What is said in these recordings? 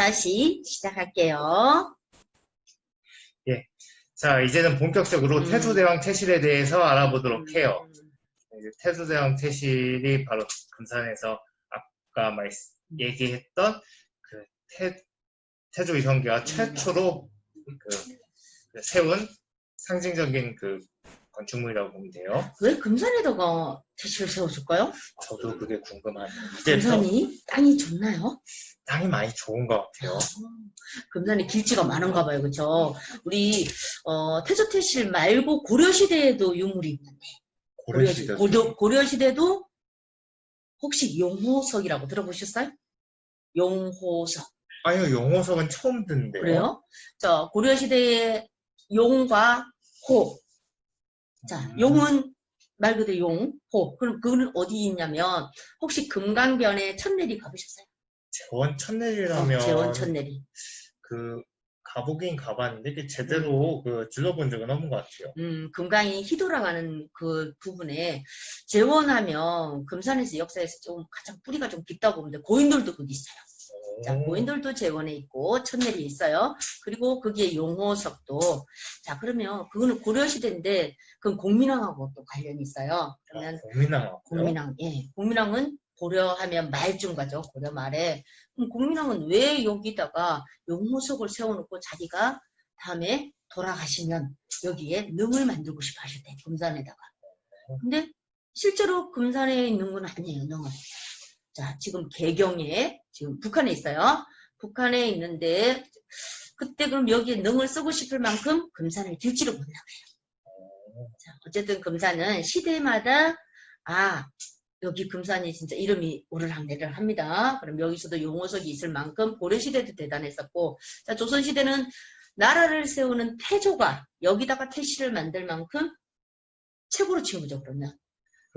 샷이 시작할게요. 자, 이제는 본격적으로 음. 태수대왕 태실에 대해서 알아보도록 해요. 음, 이제 태수대왕 태실이 바로 금산에서 아까 말 얘기했던 그 태, 태조 이성계가 최초로 그, 그 세운 상징적인 그 건축물이라고 보면 돼요. 왜 금산에다가 태실을 세워줄까요? 저도 그게 궁금하네요. 금산이 땅이 좋나요? 땅이 많이 좋은 것 같아요. 금산에 길지가 많은가 봐요, 그렇죠? 우리 어, 태조태실 말고 고려시대에도 유물이 있는데 고려시대 고려, 고려시대도 혹시 용호석이라고 들어보셨어요? 용호석 아니요, 용호석은 처음 듣는데요. 그래요? 자 고려시대의 용과 호. 자 음. 용은 말 그대로 용, 호. 그럼 그거는 어디 있냐면 혹시 금강변에 천내리 가보셨어요? 재원 천내리라면 어, 재원 천내리. 그 가보긴 가봤는데 이게 제대로 그 둘러본 적은 없는 것 같아요. 음, 금강이 휘돌아가는 그 부분에 재원하면 금산에서 역사에서 좀 가장 뿌리가 좀 깊다고 보는데 고인돌도 거기 있어요. 자, 오. 고인돌도 재원에 있고 천내리 있어요. 그리고 거기에 용호석도 자 그러면 그거는 고려 시대인데 그건 공민왕하고 또 관련이 있어요. 그러면 고민하고요. 공민왕, 예, 공민왕은 고려하면 말중과죠. 고려 말에 그럼 공민왕은 왜 여기다가 용호석을 세워놓고 자기가 다음에 돌아가시면 여기에 능을 만들고 싶어 하셨대 금산에다가. 근데 실제로 금산에 있는 건 아니에요. 능은. 자 지금 개경에 지금 북한에 있어요. 북한에 있는데 그때 그럼 여기에 능을 쓰고 싶을 만큼 금산을 들지를 못나가요. 자, 어쨌든 금산은 시대마다 아 여기 금산이 진짜 이름이 오르락내리락 합니다. 그럼 여기서도 용호석이 있을 만큼 고려시대도 대단했었고 자 조선시대는 나라를 세우는 태조가 여기다가 태실을 만들 만큼 최고로 친 거죠 그러면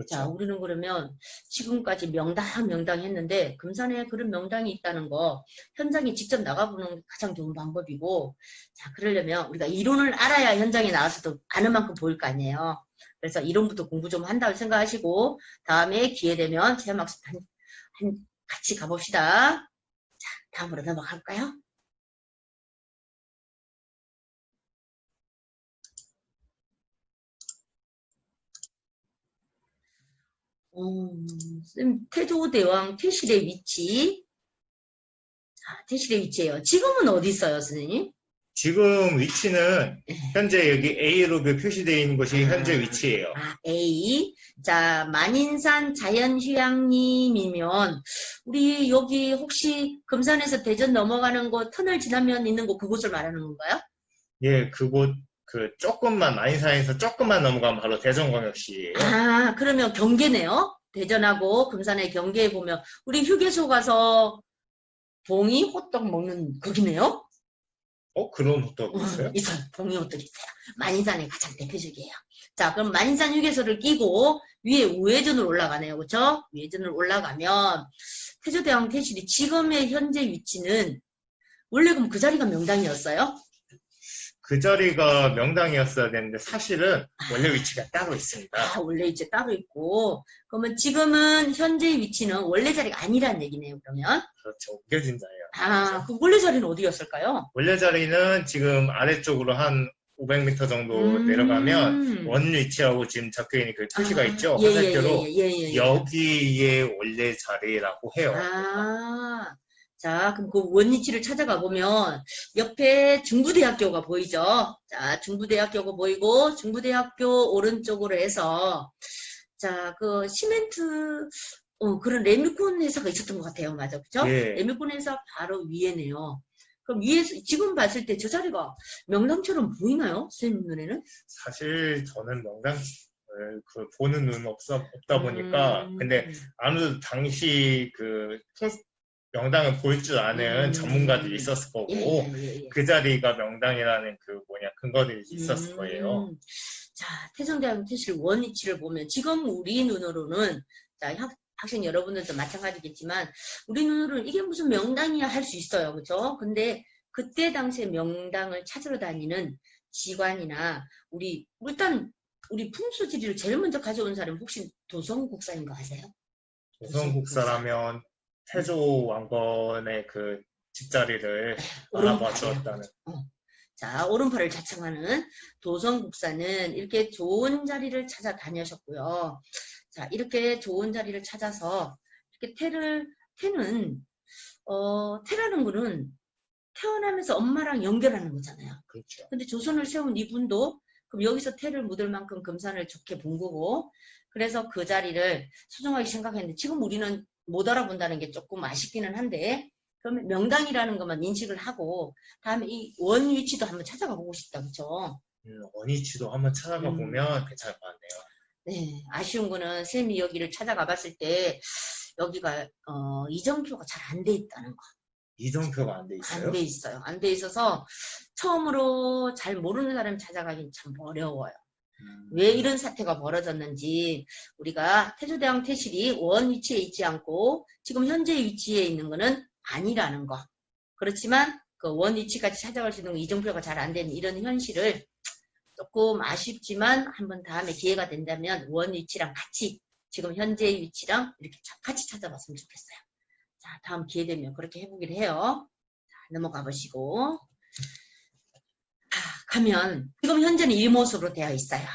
자 그렇죠. 우리는 그러면 지금까지 명당 명당 했는데 금산에 그런 명당이 있다는 거 현장에 직접 나가보는 게 가장 좋은 방법이고 자 그러려면 우리가 이론을 알아야 현장에 나와서도 아는 만큼 보일 거 아니에요 그래서 이론부터 공부 좀 한다고 생각하시고 다음에 기회 되면 체험학습 한, 한 같이 가봅시다 자 다음으로 넘어갈까요? 음, 쌤, 태조 대왕 태실의 위치. 자, 태실의 위치예요. 지금은 어디 있어요, 선생님? 지금 위치는 네. 현재 여기 A로 그 표시되어 있는 곳이 아. 현재 위치예요. 아, A. 자, 만인산 자연휴양림이면, 우리 여기 혹시 금산에서 대전 넘어가는 곳, 터널 지나면 있는 곳, 그곳을 말하는 건가요? 예, 그곳 그 조금만 만인산에서 조금만 넘어가면 바로 대전광역시예요. 아, 그러면 경계네요? 대전하고 금산의 경계에 보면, 우리 휴게소 가서 봉이 호떡 먹는 거기네요? 어 그런 호떡 있어요? 있어요. 봉이 호떡 있어요. 만인산의 가장 대표적이에요. 자, 그럼 만인산 휴게소를 끼고 위에 우회전으로 올라가네요. 그렇죠? 우회전으로 올라가면 태조대왕 태실이 지금의 현재 위치는 원래 그럼 그 자리가 명당이었어요? 그 자리가 명당이었어야 되는데 사실은 원래 위치가 따로 있습니다. 아, 원래 이제 따로 있고 그러면 지금은 현재 위치는 원래 자리가 아니란 얘기네요. 그러면 그렇죠. 옮겨진 자예요. 아, 그 원래 자리는 어디였을까요? 원래 자리는 지금 아래쪽으로 한 500m 정도 음. 내려가면 원 위치하고 지금 적혀 있는 그 표시가 아, 있죠. 예, 예, 화살표로 예, 예, 예, 예. 여기에 원래 자리라고 해요. 아, 자, 그럼 그 원위치를 찾아가 보면 옆에 중부대학교가 보이죠? 자, 중부대학교가 보이고 중부대학교 오른쪽으로 해서 자, 그 시멘트 어, 그런 레미콘 회사가 있었던 것 같아요. 맞아. 그죠? 예. 레미콘 회사 바로 위에네요. 그럼 위에서 지금 봤을 때 저 자리가 명당처럼 보이나요? 선생님 눈에는? 사실 저는 명당 그 보는 눈 없어, 없다 보니까 음, 근데 아무래도 당시 그 명당을 볼 줄 아는 음. 전문가들이 있었을 거고 예, 예, 예, 예. 그 자리가 명당이라는 그 뭐냐 근거들이 있었을 음. 거예요. 자, 태성대학 태실 원위치를 보면 지금 우리 눈으로는 자, 학, 학생 여러분들도 마찬가지겠지만 우리 눈으로는 이게 무슨 명당이야 할 수 있어요. 그죠? 근데 그때 당시에 명당을 찾으러 다니는 기관이나 우리 일단 우리 풍수지리를 제일 먼저 가져온 사람 혹시 도성국사인 거 아세요? 조선국사라면 태조 왕건의 그 집자리를. 알아봐 주었다는. 자, 오른팔을 자청하는 도성국사는 이렇게 좋은 자리를 찾아 다녀셨고요. 자, 이렇게 좋은 자리를 찾아서 이렇게 태를, 태는, 어, 태라는 거는 태어나면서 엄마랑 연결하는 거잖아요. 그렇죠. 근데 조선을 세운 이분도 그럼 여기서 태를 묻을 만큼 금산을 좋게 본 거고 그래서 그 자리를 소중하게 생각했는데 지금 우리는 못 알아본다는 게 조금 아쉽기는 한데 그러면 명당이라는 것만 인식을 하고 다음에 이 원 위치도 한번 찾아가 보고 싶다 그쵸? 음, 원위치도 한번 찾아가 음. 보면 괜찮을 것 같네요. 네 아쉬운 거는 쌤이 여기를 찾아가 봤을 때 여기가 어, 이정표가 잘 안 돼 있다는 거 이정표가 안 돼 있어요? 안 돼 있어요 안 돼 있어서 처음으로 잘 모르는 사람 찾아가긴 참 어려워요 음, 왜 이런 사태가 벌어졌는지 우리가 태조대왕 태실이 원 위치에 있지 않고 지금 현재 위치에 있는 거는 아니라는 거. 그렇지만 그 원 위치까지 찾아갈 수 있는 이정표가 잘 안 되는 이런 현실을 조금 아쉽지만 한번 다음에 기회가 된다면 원 위치랑 같이 지금 현재의 위치랑 이렇게 자- 같이 찾아봤으면 좋겠어요. 자, 다음 기회 되면 그렇게 해보기로 해요. 자, 넘어가 보시고. 아, 가면 지금 현재는 일모습으로 되어 있어요.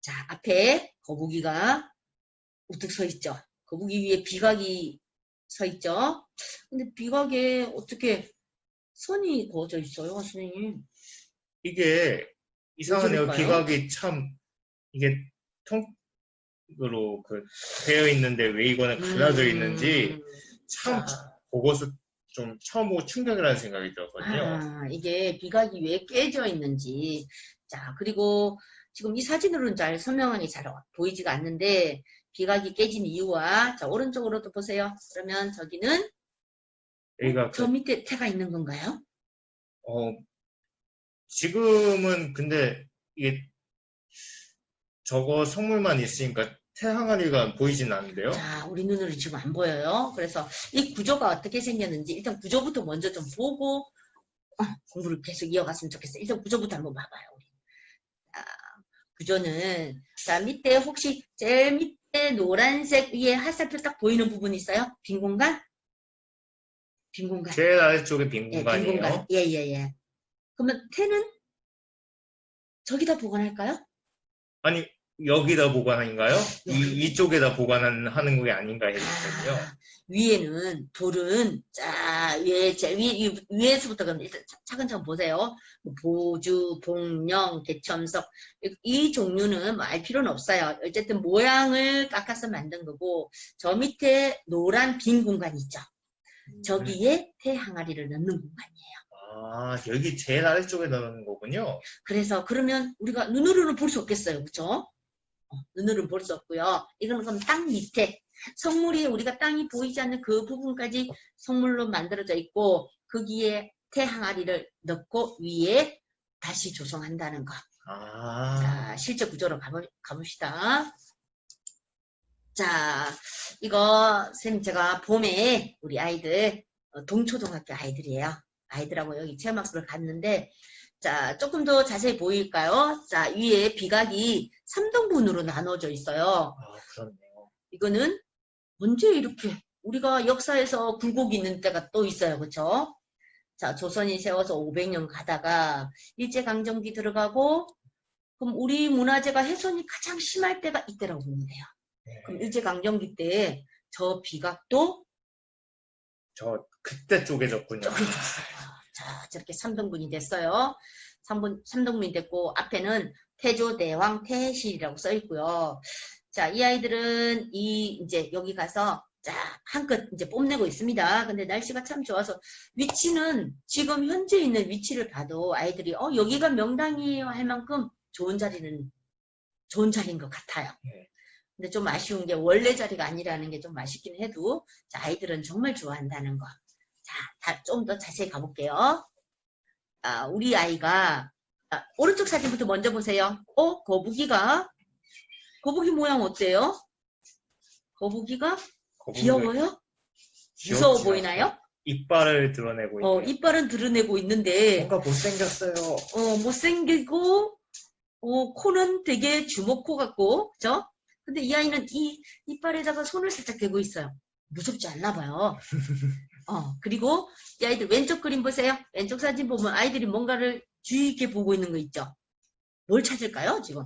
자, 앞에 거북이가 우뚝 서 있죠. 거북이 위에 비각이 서 있죠. 근데 비각에 어떻게 선이 그어져 있어요, 선생님? 이게 이상하네요. 기각이 참 이게 통으로 그 되어 있는데 왜 이거는 갈라져 있는지 음, 참 자, 보고서 좀 처음 보고 충격이라는 생각이 들었거든요. 아, 이게 비각이 왜 깨져 있는지. 자, 그리고 지금 이 사진으로는 잘 설명하기 잘 보이지가 않는데, 비각이 깨진 이유와, 자, 오른쪽으로도 보세요. 그러면 저기는 여기가 저 그, 밑에 태가 있는 건가요? 어, 지금은 근데 이게 저거 성물만 있으니까 태항아리가 보이진 않는데요. 자, 우리 눈으로 지금 안 보여요. 그래서 이 구조가 어떻게 생겼는지 일단 구조부터 먼저 좀 보고 어, 공부를 계속 이어갔으면 좋겠어요. 일단 구조부터 한번 봐봐요. 우리. 자, 구조는 자 밑에 혹시 제일 밑에 노란색 위에 하살표 딱 보이는 부분 있어요? 빈 공간? 빈 공간. 제일 아래쪽에 빈 예, 빈 공간이에요. 공간. 예, 예, 예. 그러면 태는 저기다 보관할까요? 아니 여기다 보관인가요? 여기. 이, 이쪽에다 보관하는 게 아닌가 했거든요. 아, 위에는 돌은 자 위에 제 위, 위- 위에서부터 그럼 일단 차- 차근차근 보세요. 뭐 보주, 복령, 대첨석 이, 이 종류는 뭐 알 필요는 없어요. 어쨌든 모양을 깎아서 만든 거고 저 밑에 노란 빈 공간 있죠. 저기에 태 항아리를 넣는 공간이에요. 아 여기 제일 아래쪽에 넣는 거군요. 그래서 그러면 우리가 눈으로는 볼 수 없겠어요. 그렇죠? 눈으로는 볼수 없고요. 이거는 그럼 땅 밑에 성물이 우리가 땅이 보이지 않는 그 부분까지 성물로 만들어져 있고 거기에 태항아리를 넣고 위에 다시 조성한다는 거. 아 자, 실제 구조로 가보, 가봅시다. 자, 이거 쌤 제가 봄에 우리 아이들 어, 동초등학교 아이들이에요. 아이들하고 여기 체험학습을 갔는데 자, 조금 더 자세히 보일까요? 자, 위에 비각이 3등분으로 나눠져 있어요. 아, 그렇네요. 이거는 언제 이렇게 우리가 역사에서 굴곡이 있는 때가 또 있어요. 그렇죠? 자, 조선이 세워서 500년 가다가 일제강점기 들어가고 그럼 우리 문화재가 훼손이 가장 심할 때가 이때라고 보면 돼요. 네. 그럼 일제강점기 때 저 비각도 저 그때 쪼개졌군요. 쪼개졌어요. 자, 저렇게 3등분이 됐어요. 3분, 3등분이 됐고 앞에는 태조대왕 태실이라고 써 있고요. 자, 이 아이들은 이 이제 여기 가서 자, 한껏 이제 뽐내고 있습니다. 근데 날씨가 참 좋아서 위치는 지금 현재 있는 위치를 봐도 아이들이 어, 여기가 명당이에요 할 만큼 좋은 자리는 좋은 자리인 것 같아요. 네. 근데 좀 아쉬운 게 원래 자리가 아니라는 게 좀 아쉽긴 해도 자, 아이들은 정말 좋아한다는 거. 자, 좀 더 자세히 가볼게요. 아, 우리 아이가 아, 오른쪽 사진부터 먼저 보세요. 어, 거북이가 거북이 모양 어때요? 거북이가 귀여워요? 무서워 보이나요? 이빨을 드러내고 어, 있네요. 이빨은 드러내고 있는데 뭔가 못생겼어요. 어, 못생기고 어, 코는 되게 주먹코 같고 그죠? 근데 이 아이는 이 이빨에다가 손을 살짝 대고 있어요. 무섭지 않나 봐요. 어, 그리고 이 아이들 왼쪽 그림 보세요. 왼쪽 사진 보면 아이들이 뭔가를 주의 깊게 보고 있는 거 있죠? 뭘 찾을까요, 지금?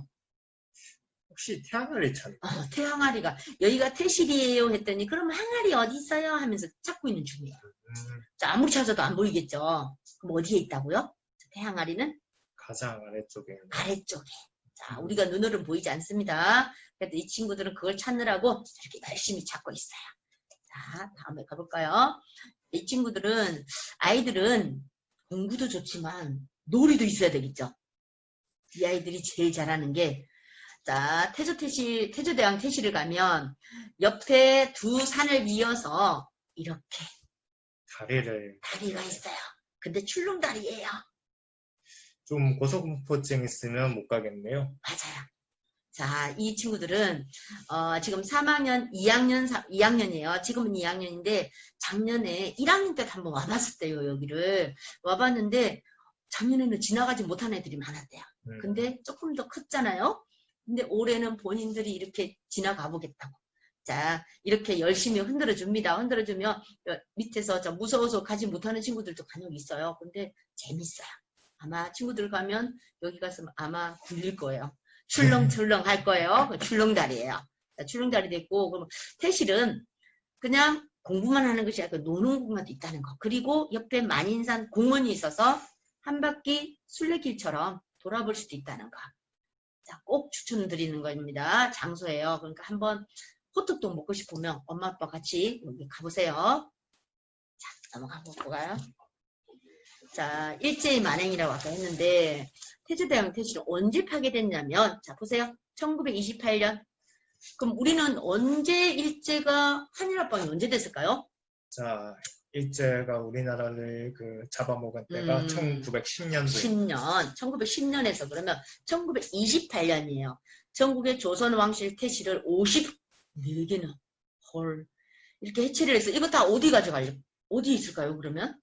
혹시 태양을 찾나? 어, 태항아리가 여기가 태실이에요 했더니 그럼 항아리 어디 있어요? 하면서 찾고 있는 중이에요. 음, 자, 아무리 찾아도 안 보이겠죠? 그럼 어디에 있다고요? 태항아리는 가장 아래쪽에 아래쪽에. 자, 우리가 눈으로는 보이지 않습니다. 그래도 이 친구들은 그걸 찾느라고 이렇게 열심히 찾고 있어요. 자, 다음에 가볼까요? 이 친구들은, 아이들은 공부도 좋지만 놀이도 있어야 되겠죠? 이 아이들이 제일 잘하는 게, 자, 태조태시, 태조대왕 태시를 가면 옆에 두 산을 이어서 이렇게 다리를 다리가 있어요. 근데 출렁다리예요. 좀 고소공포증 있으면 못 가겠네요. 맞아요. 자, 이 친구들은 어, 지금 3학년, 2학년, 2학년이에요. 지금은 2학년인데 작년에 1학년 때도 한번 와봤었대요. 여기를 와봤는데 작년에는 지나가지 못한 애들이 많았대요. 음, 근데 조금 더 컸잖아요. 근데 올해는 본인들이 이렇게 지나가 보겠다고. 자, 이렇게 열심히 흔들어 줍니다. 흔들어 주면 어, 밑에서 저 무서워서 가지 못하는 친구들도 간혹 있어요. 근데 재밌어요. 아마 친구들 가면 여기 가서 아마 굴릴 거예요. 출렁출렁 할 거예요. 그 출렁다리예요. 자, 출렁다리도 있고, 그럼 태실은 그냥 공부만 하는 것이 아니라 노는 공간도 있다는 거. 그리고 옆에 만인산 공원이 있어서 한 바퀴 순례길처럼 돌아볼 수도 있다는 거. 자, 꼭 추천드리는 겁니다. 장소예요. 그러니까 한번 호떡도 먹고 싶으면 엄마 아빠 같이 여기 가보세요. 자, 넘어가 볼까요? 자, 일제히 만행이라고 아까 했는데 태조대왕 태실을 언제 파괴됐냐면 자 보세요. 1928년. 그럼 우리는 언제 일제가 한일합방이 언제 됐을까요? 자, 일제가 우리나라를 그 잡아먹은 때가 음. 1910년도에 10년, 1910년에서 그러면 1928년이에요. 전국의 조선 왕실 태실을 54개나 헐 이렇게 해체를 해서 이거 다 어디 가져갈려? 어디 있을까요? 그러면?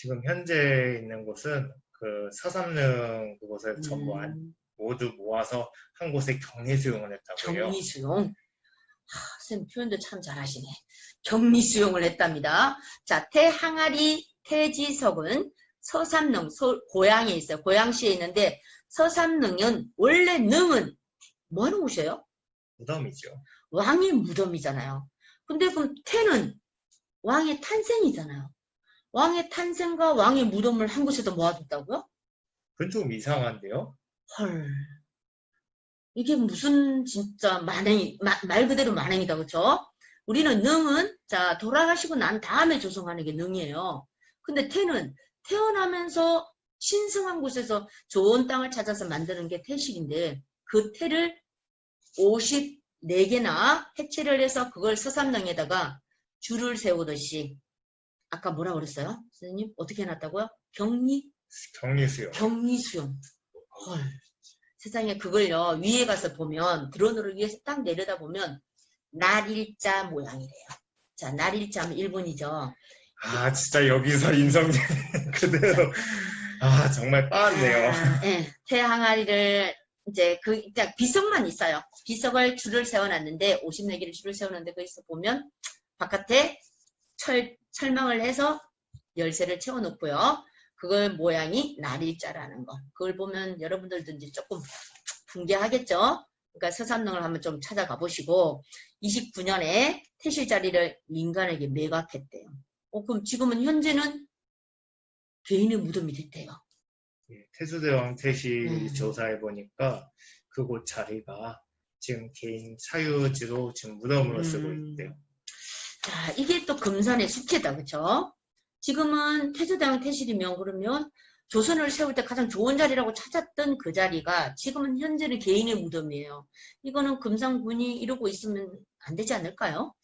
지금 현재 있는 곳은 그 서삼릉 그곳에 전부 안- 음, 모두 모아서 한 곳에 격리 수용을 했다고 해요. 격리 수용. 하, 선생님 표현도 참 잘하시네. 격리 수용을 했답니다. 자, 태항아리 태지석은 서삼릉 서- 고향에 있어요. 고양시에 있는데 서삼릉은 원래 능은 뭐 하는 곳이에요? 무덤이죠. 왕의 무덤이잖아요. 근데 그럼 태는 왕의 탄생이잖아요. 왕의 탄생과 왕의 무덤을 한 곳에다 모아뒀다고요? 그건 좀 이상한데요. 헐. 이게 무슨 진짜 만행이, 마- 말 그대로 만행이다, 그쵸? 우리는 능은, 자, 돌아가시고 난 다음에 조성하는 게 능이에요. 근데 태는 태어나면서 신성한 곳에서 좋은 땅을 찾아서 만드는 게 태식인데, 그 태를 54개나 해체를 해서 그걸 서삼릉에다가 줄을 세우듯이, 아까 뭐라 그랬어요? 선생님? 어떻게 해놨다고요? 격리? 격리 수용. 격리 수용. 헐. 세상에 그걸요, 위에 가서 보면, 드론으로 위에서 딱 내려다 보면, 날일자 모양이래요. 자, 날일자 하면 일본이죠. 아 진짜 여기서 인성제 그대로 아 정말 빠았네요. 아, 예. 태항아리를, 이제 그, 그냥 비석만 있어요. 비석을 줄을 세워놨는데, 54개를 줄을 세워놨는데, 거기서 보면, 바깥에 철, 철망을 해서 열쇠를 채워놓고요. 그걸 모양이 날일자라는 거. 그걸 보면 여러분들도 이제 조금 붕괴하겠죠? 그러니까 서삼릉을 한번 좀 찾아가 보시고, 29년에 태실 자리를 민간에게 매각했대요. 어, 그럼 지금은 현재는 개인의 무덤이 됐대요. 예, 태수대왕 태시 음. 조사해 보니까 그곳 자리가 지금 개인 사유지로 지금 무덤으로 쓰고 음. 있대요. 자, 이게 또 금산의 숙회다, 그쵸? 지금은 태조대왕 태실이면 그러면 조선을 세울 때 가장 좋은 자리라고 찾았던 그 자리가 지금은 현재는 개인의 무덤이에요. 이거는 금산군이 이러고 있으면 안 되지 않을까요?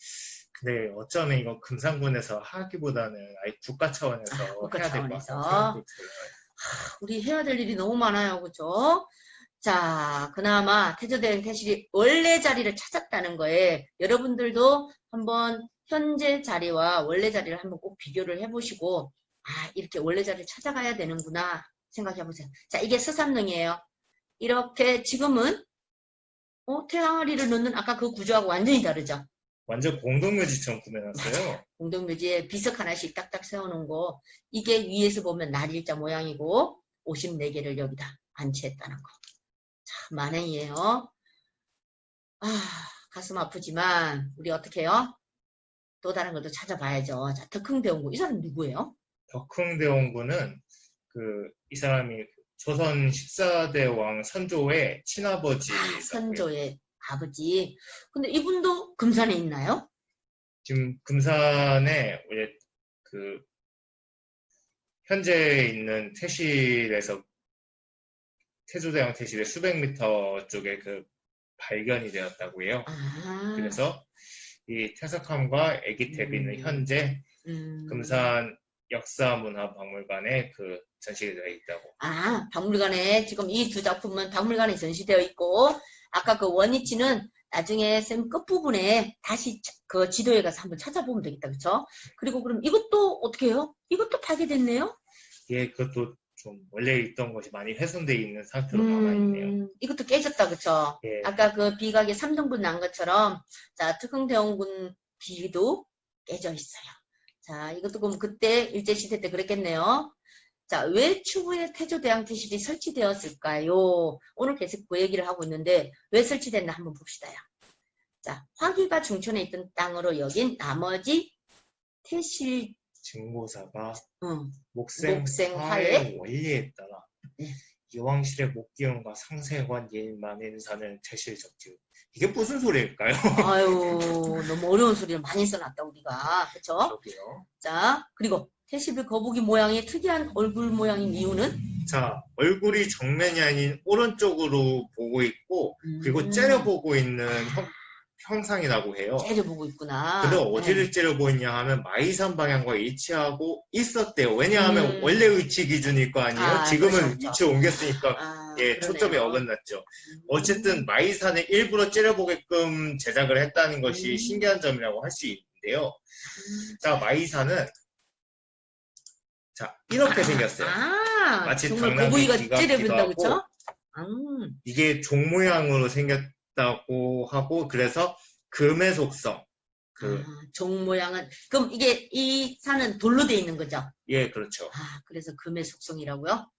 근데 어쩌면 이거 금산군에서 하기보다는 아예 국가 차원에서 아, 국가 해야 될 것. 같아요. 우리 해야 될 일이 너무 많아요, 그죠? 자, 그나마 태조대왕 태실이 원래 자리를 찾았다는 거에 여러분들도 한번 현재 자리와 원래 자리를 한번 꼭 비교를 해보시고, 아, 이렇게 원래 자리를 찾아가야 되는구나 생각해보세요. 자, 이게 서삼릉이에요. 이렇게 지금은, 어, 태항아리를 넣는 아까 그 구조하고 완전히 다르죠? 완전 공동묘지처럼 구매놨어요. 공동묘지에 비석 하나씩 딱딱 세워놓은 거 이게 위에서 보면 날일자 모양이고 54개를 여기다 안치했다는 거. 참 만행이에요. 아 가슴 아프지만 우리 어떻게 해요? 또 다른 것도 찾아봐야죠. 자 덕흥대원고 이 사람 누구예요? 덕흥대원군은 그이 사람이 조선 14대 왕 선조의 친아버지 아, 선조의 아버지. 근데 이분도 금산에 있나요? 지금 금산에 이제 그 현재 있는 태실에서 태조대왕 태실의 수백 미터 쪽에 그 발견이 되었다고 해요. 아, 그래서 이 태석함과 애기태비는 음. 현재 음. 금산 역사문화박물관에 그 전시되어 있다고. 아, 박물관에 지금 이 두 작품은 박물관에 전시되어 있고 아까 그 원위치는 나중에 쌤 끝부분에 다시 차- 그 지도에 가서 한번 찾아보면 되겠다. 그쵸? 그리고 그럼 이것도 어떻게 해요? 이것도 파괴됐네요? 예, 그것도 좀 원래 있던 것이 많이 훼손되어 있는 상태로 남아있네요. 음, 이것도 깨졌다. 그쵸? 예, 아까 그 비각에 3등분 난 것처럼 자, 특흥대원군 비도 깨져 있어요. 자, 이것도 그럼 그때 일제시대 때 그랬겠네요. 자, 왜 추후에 태조대왕 태실이 설치되었을까요? 오늘 계속 그 얘기를 하고 있는데 왜 설치됐나 한번 봅시다요. 자, 화기가 중천에 있던 땅으로 여긴 나머지 태실 증모사가 응, 목생, 목생화의 화의 원리에 따라 네. 이왕실의 목기운과 상세관 예만인사는 태실적지우 이게 무슨 소리일까요? 아유 너무 어려운 소리를 많이 써놨다 우리가? 저기요. 자, 그리고 태실의 거북이 모양이 특이한 얼굴 모양인 이유는 자, 얼굴이 정면이 아닌 오른쪽으로 보고 있고 그리고 음, 째려보고 있는 형, 형상이라고 해요. 째려보고 있구나. 근데 네. 어디를 째려보이냐 하면 마이산 방향과 일치하고 있었대요. 왜냐하면 음. 원래 위치 기준일 거 아니에요? 아, 지금은 그렇죠, 그렇죠. 위치를 옮겼으니까 아, 예. 초점이 어긋났죠. 음. 어쨌든 마이산을 일부러 째려보게끔 제작을 했다는 것이 음. 신기한 점이라고 할 수 있는데요. 음. 자, 마이산은 자 이렇게 생겼어요. 아, 마치 정말 기도 그쵸? 음, 이게 종 모양으로 생겼 다고 하고 그래서 금의 속성 그 아, 종 모양은 그럼 이게 이 산은 돌로 돼 있는 거죠? 예, 그렇죠. 아, 그래서 금의 속성이라고요?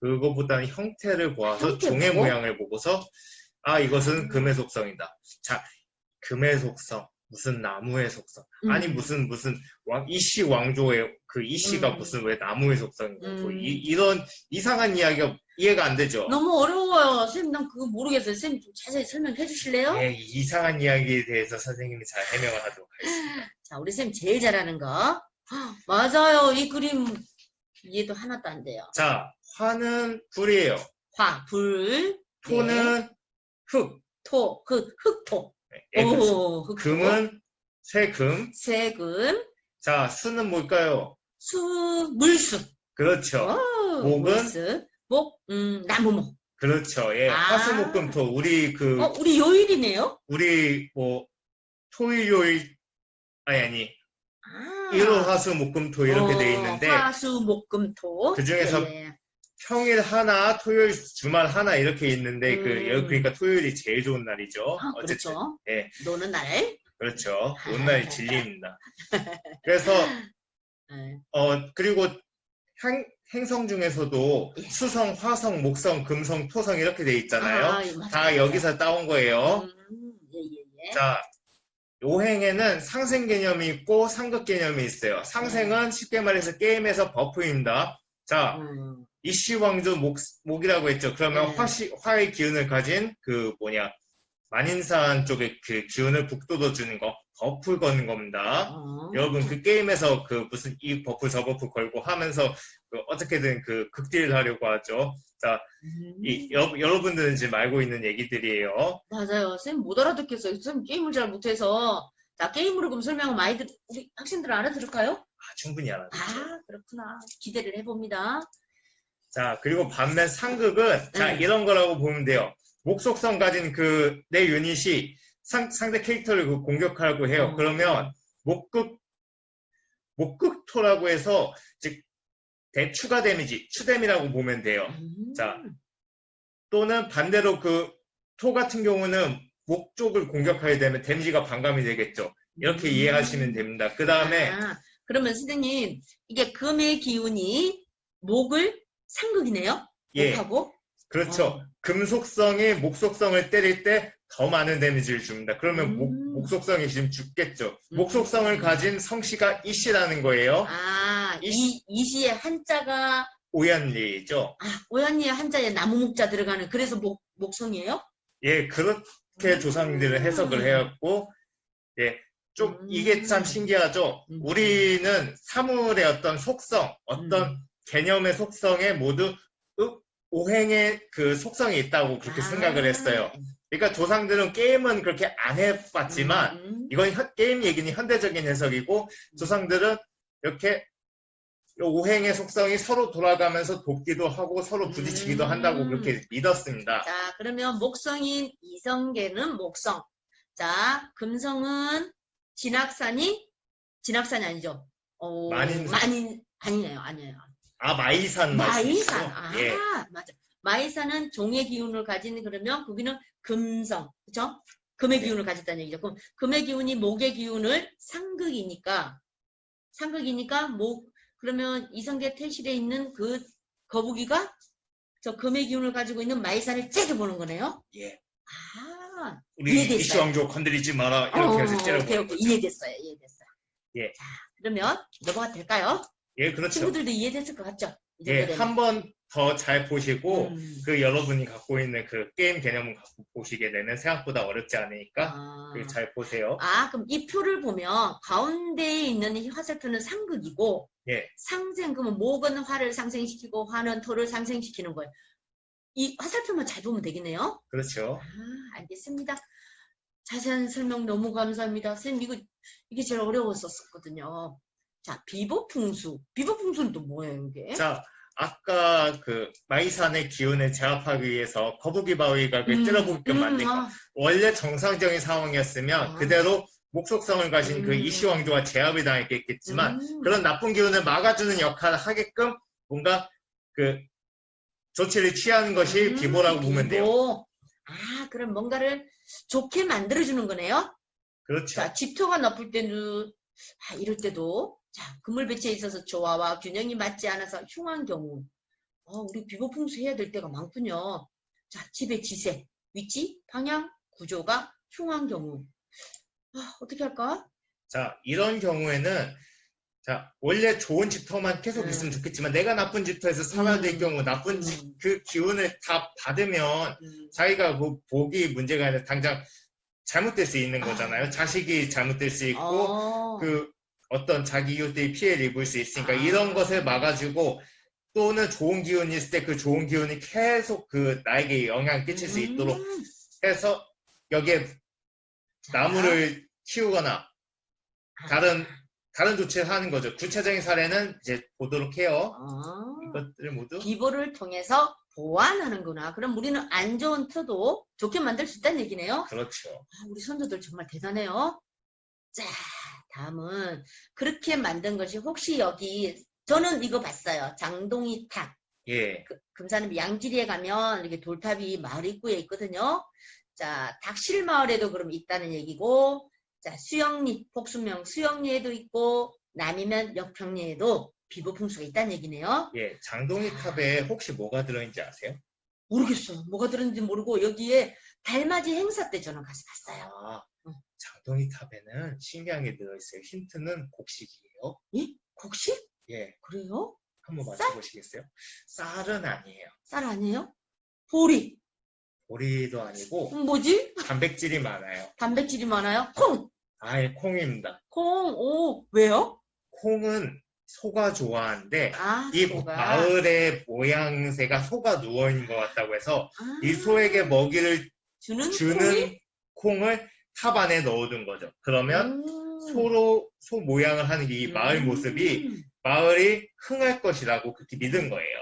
그거보다는 형태를 보아서 형태 종의 보고? 모양을 보고서 아 이것은 음. 금의 속성이다. 자, 금의 속성 무슨 나무의 속성 음. 아니 무슨 무슨 왕 이씨 왕조의 그 이씨가 음. 무슨 왜 나무의 속성이고 음. 이, 이런 이상한 이야기가 이해가 안 되죠. 너무 어려워요. 선생님, 난 그거 모르겠어요. 선생님 좀 자세히 설명해 주실래요? 예, 이 이상한 이야기에 대해서 선생님이 잘 해명을 하도록 하겠습니다. 자, 우리 선생님 제일 잘하는 거. 맞아요. 이 그림 이해도 하나도 안 돼요. 자, 화는 불이에요. 화, 불, 토는 흙. 토, 그 흑토. 예. 오. 금은 새금. 세금, 자, 수는 뭘까요? 수, 물수. 그렇죠. 오, 목은? 물수. 목, 음, 나무목. 그렇죠. 예. 아. 화수목금토. 우리 그 어, 우리 요일이네요? 우리 뭐 토일 요일 아니 아니 아. 일월 화수목금토 이렇게 돼 있는데 어, 화수, 목금토. 그 중에서 예, 예. 평일 하나, 토요일 주말 하나 이렇게 있는데 그 음. 그러니까 토요일이 제일 좋은 날이죠. 아, 어쨌든 그렇죠. 예. 노는 날. 그렇죠. 오늘날이 진리입니다. 그래서 예. 어 그리고 행, 행성 중에서도 예. 수성, 화성, 목성, 금성, 토성 이렇게 돼 있잖아요. 아, 예. 다 여기서 따온 거예요. 음, 예, 예, 예. 자, 요행에는 상생 개념이 있고 상극 개념이 있어요. 상생은 쉽게 말해서 게임에서 버프입니다. 자, 음, 이씨왕조 목, 목이라고 했죠. 그러면 네. 화시, 화의 기운을 가진 그 뭐냐, 만인산 쪽의 그 기운을 북돋워 주는 거, 버프 거는 겁니다. 어. 여러분 그 게임에서 그 무슨 이 버프 저 버프 걸고 하면서 그 어떻게든 그 극딜을 하려고 하죠. 자, 음, 이 여, 여러분들은 지금 알고 있는 얘기들이에요. 맞아요. 쌤 못 알아듣겠어요. 쌤 게임을 잘 못해서. 자, 게임으로 그럼 설명하면 많이들, 우리 학생들은 알아들을까요? 아, 충분히 알아듣죠. 아, 그렇구나. 기대를 해봅니다. 자, 그리고 반면 상극은 자, 네. 이런 거라고 보면 돼요. 목속성 가진 그 내 유닛이 상, 상대 캐릭터를 그 공격하려고 해요. 음. 그러면 목극 목극토라고 해서 즉 대추가 데미지, 추뎀이라고 보면 돼요. 음, 자, 또는 반대로 그 토 같은 경우는 목 쪽을 공격하게 되면 데미지가 반감이 되겠죠. 이렇게 음. 이해하시면 됩니다. 그 다음에 아, 그러면 선생님 이게 금의 기운이 목을 상극이네요. 예, 목하고. 그렇죠. 어. 금속성이 목속성을 때릴 때 더 많은 데미지를 줍니다. 그러면 목, 음. 목 속성이 지금 죽겠죠. 음. 목속성을 가진 성씨가 이씨라는 거예요. 아, 이- 이, 이시의 한자가 오연리죠. 아, 오연이의 한자에 나무 목자 들어가는 그래서 목, 목성이에요? 예, 그렇게 조상들은 해석을 해왔고, 예, 좀 음. 이게 참 신기하죠. 음. 우리는 사물의 어떤 속성, 어떤 음. 개념의 속성에 모두 읍, 오행의 그 속성이 있다고 그렇게 아. 생각을 했어요. 그러니까 조상들은 게임은 그렇게 안 해봤지만 음. 이건 현- 게임 얘기는 현대적인 해석이고 조상들은 이렇게 이 오행의 속성이 서로 돌아가면서 돕기도 하고 서로 부딪히기도 음. 한다고 그렇게 믿었습니다. 자, 그러면 목성인 이성계는 목성. 자, 금성은 진학산이 진학산이 아니죠. 어, 만인산. 만인 아니에요, 아니에요. 아 마이산 마이산. 말씀이시죠? 아, 예, 맞아. 마이산은 종의 기운을 가진 그러면 거기는 금성, 그렇죠? 금의 네. 기운을 가졌다는 얘기죠. 그럼 금의 기운이 목의 기운을 상극이니까 상극이니까 목 그러면 이성계 태실에 있는 그 거북이가 저 금의 기운을 가지고 있는 마이산을 째려보는 거네요. 예. 아, 우리. 이시왕조 건드리지 마라 이렇게 어, 해서 째려보는. 거죠. 이해됐어요. 이해됐어요. 예. 자, 그러면 넘어가 될까요? 예, 그렇죠. 친구들도 이해됐을 것 같죠? 이 예, 정도 되면. 한 번 더 잘 보시고 음. 그 여러분이 갖고 있는 그 게임 개념을 갖고 보시게 되면 생각보다 어렵지 않으니까 아. 그잘 보세요. 아, 그럼 이 표를 보면 가운데에 있는 이 화살표는 상극이고 예. 상생 그러면 목은 화를 상생시키고 화는 토를 상생시키는 거예요. 이 화살표만 잘 보면 되겠네요. 그렇죠. 아, 알겠습니다. 자세한 설명 너무 감사합니다. 선생님 이거 이게 제일 어려웠었거든요. 자, 비보풍수. 비보풍수는 또 뭐예요, 이게? 자, 아까 그 마이산의 기운을 제압하기 위해서 거북이 바위가 그 음, 찔러보게끔 음, 만든 거. 아, 원래 정상적인 상황이었으면 아. 그대로 목속성을 가진 그 음. 이시왕조가 제압이 당했겠지만 음. 그런 나쁜 기운을 막아주는 역할을 하게끔 뭔가 그 조치를 취하는 것이 음, 비보라고 보면 돼요. 아, 그럼 뭔가를 좋게 만들어주는 거네요? 그렇죠. 자, 집토가 나쁠 때는, 아, 이럴 때도, 자, 그물 배치에 있어서 조화와 균형이 맞지 않아서 흉한 경우. 어, 우리 비보풍수 해야 될 때가 많군요. 자, 집의 지세, 위치, 방향, 구조가 흉한 경우. 아, 어떻게 할까? 자, 이런 경우에는 자, 원래 좋은 집터만 계속 음. 있으면 좋겠지만 내가 나쁜 집터에서 살아야 될 음. 경우 나쁜 집, 음. 그 기운을 다 받으면 음, 자기가 그 복이 문제가 아니라 당장 잘못될 수 있는 아. 거잖아요. 자식이 잘못될 수 있고 어, 그 어떤 자기 이웃들이 피해를 입을 수 있으니까 아. 이런 것을 막아주고 또는 좋은 기운이 있을 때 그 좋은 기운이 계속 그 나에게 영향을 끼칠 수 있도록 음. 해서 여기에 자, 나무를 키우거나 아. 다른 다른 조치를 하는 거죠. 구체적인 사례는 이제 보도록 해요. 아. 이것들을 모두 기보를 통해서 보완하는구나. 그럼 우리는 안 좋은 터도 좋게 만들 수 있다는 얘기네요. 그렇죠. 아, 우리 선조들 정말 대단해요. 자, 다음은 그렇게 만든 것이 혹시 여기 저는 이거 봤어요. 장동이 탑. 예, 그, 금산읍 양지리에 가면 이렇게 돌탑이 마을 입구에 있거든요. 자, 닥실 마을에도 그럼 있다는 얘기고, 자, 수영리, 복수명 수영리에도 있고, 남이면 역평리에도 비보풍수가 있다는 얘기네요. 예. 장동희 탑에 혹시 뭐가 들어있는지 아세요? 모르겠어요. 뭐가 들었는지 모르고 여기에 달맞이 행사 때 저는 가서 봤어요. 아, 응. 장동희 탑에는 신기한 게 들어있어요. 힌트는 곡식이에요. 예? 곡식? 예, 그래요? 한번 쌀? 맞춰보시겠어요? 쌀은 아니에요. 쌀 아니에요? 보리. 보리도 아니고 음, 뭐지? 단백질이 많아요. 단백질이 많아요? 콩. 아예 콩입니다. 콩. 오, 왜요? 콩은 소가 좋아하는데 아, 이 소가. 마을의 모양새가 소가 누워있는 것 같다고 해서 아, 이 소에게 먹이를 주는, 주는? 콩을 탑 안에 넣어둔 거죠. 그러면 음. 소로 소 모양을 하는 이 마을 음. 모습이 마을이 흥할 것이라고 그렇게 믿은 거예요.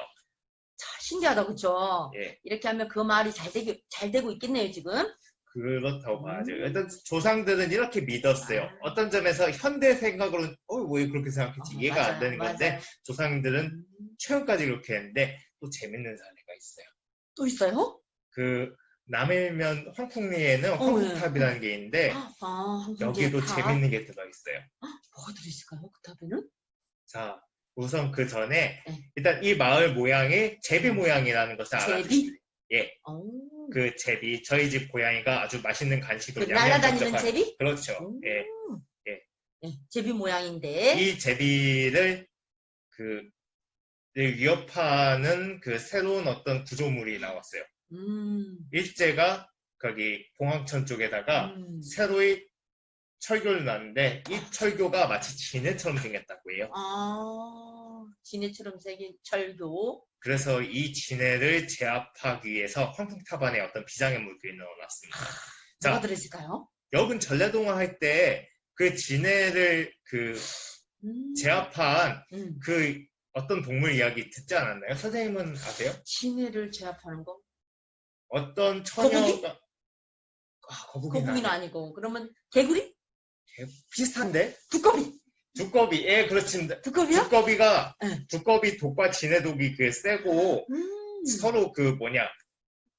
참 신기하다, 그쵸? 예, 이렇게 하면 그 마을이 잘, 되고, 잘 되고 있겠네요, 지금. 그렇다고 음. 봐야죠. 일단 조상들은 이렇게 믿었어요. 아. 어떤 점에서 현대 생각으로는 어, 왜 그렇게 생각했지? 어, 이해가 안 맞아요, 되는 건데 맞아요. 조상들은 음. 최근까지 그렇게 했는데 또 재밌는 사례가 있어요. 또 있어요? 그 남해면 황풍리에는 어, 황풍탑이라는 게 있는데 아, 여기도 다 재밌는 게 들어있어요. 뭐가 들어있을까요? 그 탑에는? 자, 우선 그 전에 네. 일단 이 마을 모양이 제비 모양이라는 것을 제비? 돼요. 예, 오. 그 제비 저희 집 고양이가 아주 맛있는 그 간식으로 날아다니는 양념 제비? 그렇죠. 오. 예, 예. 네, 제비 모양인데. 이 제비를 그를 위협하는 그 새로운 어떤 구조물이 나왔어요. 음. 일제가 거기 봉황천 쪽에다가 음. 새로이 철교를 놨는데 이 철교가 마치 지네처럼 생겼다고 해요. 아, 지네처럼 생긴 철교. 그래서 이 지네를 제압하기 위해서 황풍탑 안에 어떤 비장의 물기를 넣어놨습니다. 자, 뭐가 들어있을까요? 여러분 전래동화 할 때그 지네를 그 음. 제압한 음. 그 어떤 동물 이야기 듣지 않았나요? 선생님은 아세요? 지네를 제압하는 거? 어떤? 처녀가 아, 거북이는 거북이는 아니에요. 아니고. 그러면 개구리? 비슷한데? 두꺼비? 두꺼비, 예, 그렇습니다. 두꺼비야? 두꺼비가 네. 두꺼비 독과 지네독이 그 세고 음. 서로 그 뭐냐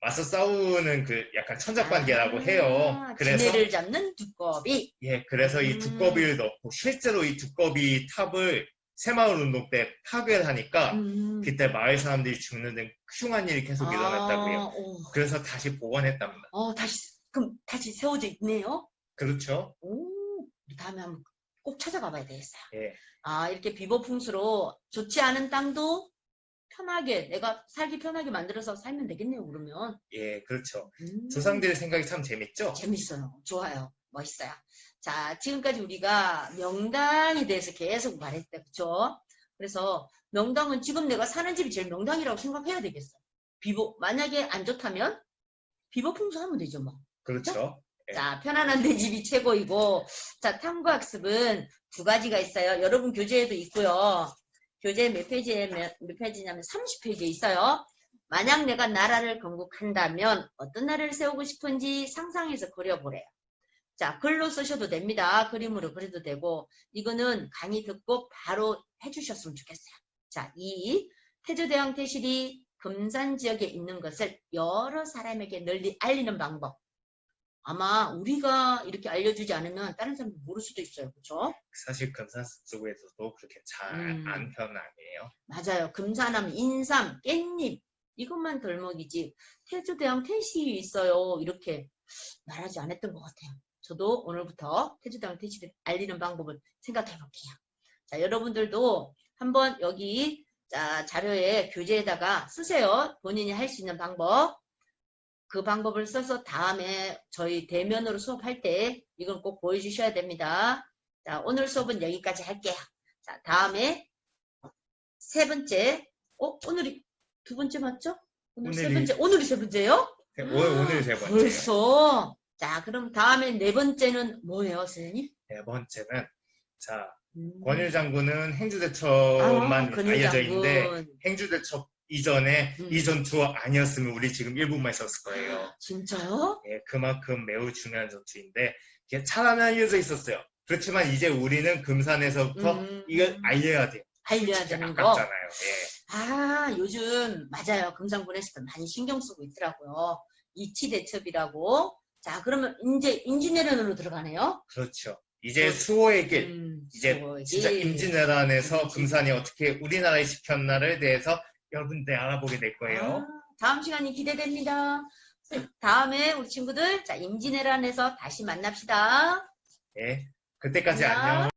맞서 싸우는 그 약간 천적관계라고 해요. 아, 그래서 지네를 잡는 두꺼비. 예, 그래서 이 음. 두꺼비를 넣고 실제로 이 두꺼비 탑을 새마을 운동 때 파괴를 하니까 음. 그때 마을 사람들이 죽는 등 흉한 일이 계속 일어났다고요. 아, 오. 그래서 다시 복원했답니다. 어, 다시, 그럼 다시 세워져 있네요? 그렇죠? 오, 다음에 한번 꼭 찾아가 봐야 되겠어요. 예. 아, 이렇게 비버풍수로 좋지 않은 땅도 편하게, 내가 살기 편하게 만들어서 살면 되겠네요, 그러면. 예, 그렇죠. 음, 조상들의 생각이 참 재밌죠? 재밌어요. 좋아요. 멋있어요. 자, 지금까지 우리가 명당에 대해서 계속 말했다, 그쵸? 그래서 명당은 지금 내가 사는 집이 제일 명당이라고 생각해야 되겠어. 비보, 만약에 안 좋다면 비버풍수 하면 되죠, 뭐. 그렇죠. 네. 자, 편안한 내 집이 최고이고, 자, 탐구학습은 두 가지가 있어요. 여러분 교재에도 있고요. 교재 몇 페이지에, 몇, 몇 페이지냐면 30페이지에 있어요. 만약 내가 나라를 건국한다면 어떤 나라를 세우고 싶은지 상상해서 그려보래요. 자, 글로 쓰셔도 됩니다. 그림으로 그려도 되고, 이거는 강의 듣고 바로 해주셨으면 좋겠어요. 자, 2. 태조대왕 태실이 금산 지역에 있는 것을 여러 사람에게 널리 알리는 방법. 아마 우리가 이렇게 알려주지 않으면 다른 사람도 모를 수도 있어요. 그렇죠? 사실 금산 쪽에서도 그렇게 잘 음. 안 편하네요. 맞아요. 금산하면 인삼, 깻잎 이것만 덜먹이지 태조대왕 태시 있어요. 이렇게 말하지 않았던 것 같아요. 저도 오늘부터 태조대왕 태시를 알리는 방법을 생각해 볼게요. 자, 여러분들도 한번 여기 자, 자료에 교재에다가 쓰세요. 본인이 할 수 있는 방법. 그 방법을 써서 다음에 저희 대면으로 수업할 때 이건 꼭 보여주셔야 됩니다. 자, 오늘 수업은 여기까지 할게요. 자, 다음에 세 번째, 어, 오늘이 두 번째 맞죠? 오늘 세 오늘이- 번째, 오늘이 세 번째요? 오늘, 오늘 세 번째. 벌써? 자, 그럼 다음에 네 번째는 뭐예요, 선생님? 네 번째는 자 음. 권율 장군은 행주대첩만 아, 알려져. 있는데 행주대첩 이전에 음. 이 전투 아니었으면 우리 지금 1분만 있었을 거예요. 진짜요? 예, 그만큼 매우 중요한 전투인데 이게 잘안 알려져 있었어요. 그렇지만 이제 우리는 금산에서부터 음. 이걸 알려야 돼요. 알려야 되는 거. 아깝잖아요. 예. 아, 요즘 맞아요. 금산군에서도 많이 신경 쓰고 있더라고요. 이치대첩이라고. 자, 그러면 이제 인지내련으로 들어가네요. 그렇죠. 이제 그- 수호의 길, 음, 이제 수호의 진짜 길. 임진왜란에서 임진. 금산이 어떻게 우리나라에 지켰나를 대해서 여러분들 알아보게 될 거예요. 아, 다음 시간이 기대됩니다. 다음에 우리 친구들, 자, 임진왜란에서 다시 만납시다. 예. 그때까지 안녕. 안녕.